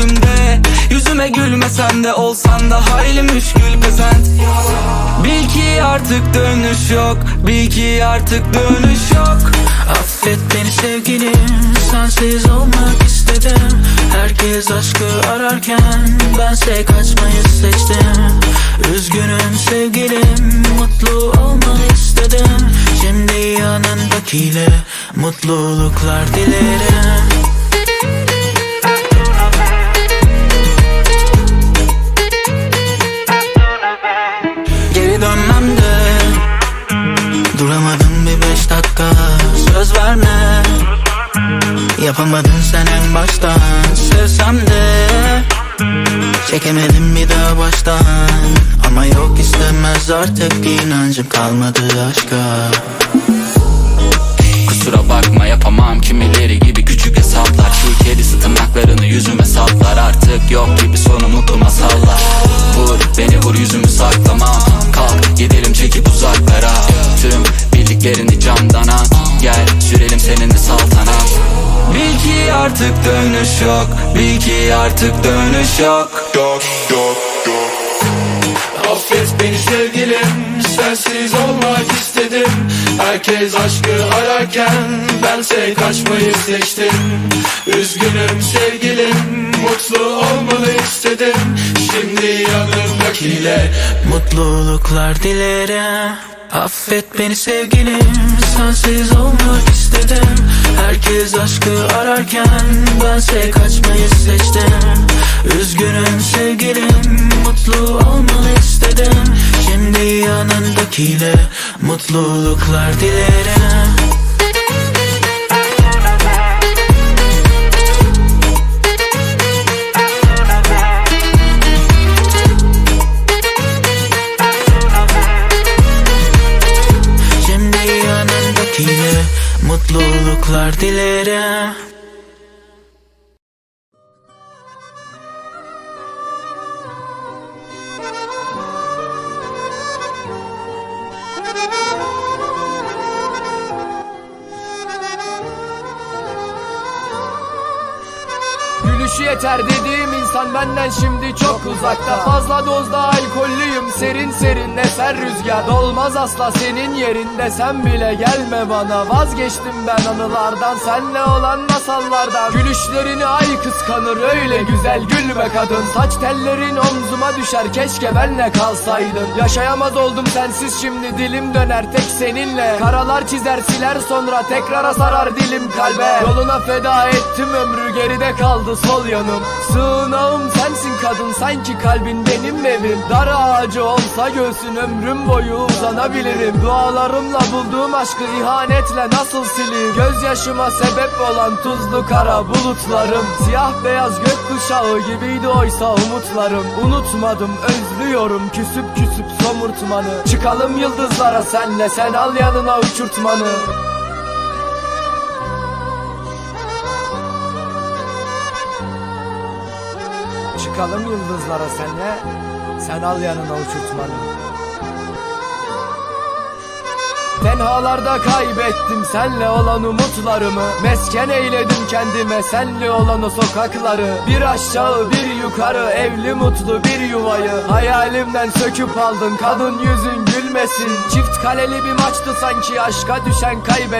üstümde Yüzüme gülmesen de Olsan da hayli müşkül pesent Bil ki artık dönüş yok Bil ki artık dönüş yok. Affet beni sevgilim Sensiz olmak istedim. Herkes aşkı ararken Bense kaçmayı seçtim. Üzgünüm sevgilim Mutlu olmanı istedim. Şimdi yanındakiyle Mutluluklar dilerim Yapamadın sen en baştan. Sevsem de Çekemedim bir daha baştan. Ama yok istemez artık inancım kalmadı aşka. Kusura bakma yapamam. Kimileri gibi küçük hesaplar. Şu kedisi tırnaklarını yüzüme saplar Artık yok gibi sonu mutlu masallar Vur beni vur yüzümü saklamam Kalk gidelim çekip uzaklara. Tüm bildiklerini camdan at Gel sürelim seninle artık dönüş yok. Bil ki artık dönüş yok. Yok yok yok Affet beni sevgilim Sensiz olmak istedim. Herkes aşkı ararken Bense kaçmayı seçtim. Üzgünüm sevgilim Mutlu olmanı istedim. Şimdi yanımdakiyle Mutluluklar dilerim. Affet beni sevgilim. Sensiz olmak istedim. Herkes aşkı ararken Bense kaçmayı seçtim. Üzgünüm sevgilim. Mutlu olmanı istedim. Şimdi yanındakiyle Mutluluklar dilerim Mutluluklar dilerim Gülüşü yeter dediğim insan benden şimdi çok uzakta. Fazla dozda alkollüyüm. Serin serin eser rüzgar Dolmaz asla senin yerinde. Sen bile gelme bana. Vazgeçtim ben anılardan. Senle olan masallardan. Gülüşlerini ay kıskanır. Öyle güzel gülme kadın. Saç tellerin omzuma düşer. Keşke benle kalsaydın. Yaşayamaz oldum sensiz. Şimdi dilim döner tek seninle. Karalar çizer siler sonra tekrara sarar dilim kalbe. Yoluna feda ettim. Ömrü geride kaldı sol yanım Sığınağım sensin kadın sanki kalbin benim evim. Dar ağacı olsa göğsün ömrüm boyu uzanabilirim. Dualarımla bulduğum aşkı ihanetle nasıl sileyim? Gözyaşıma sebep olan tuzlu kara bulutlarım. Siyah beyaz gökkuşağı gibiydi oysa umutlarım. Unutmadım özlüyorum küsüp küsüp somurtmanı. Çıkalım yıldızlara senle sen al yanına uçurtmanı Çıkalım yıldızlara senle. Sen al yanına uçurtmanı. Tenhalarda kaybettim senle olan umutlarımı. Mesken eyledim kendime senle olan o sokakları. Bir aşağı bir yukarı evli mutlu bir yuvayı. Hayalimden söküp aldın kadın yüzün gülmesin. Çift kaleli bir maçtı sanki aşka düşen kaybet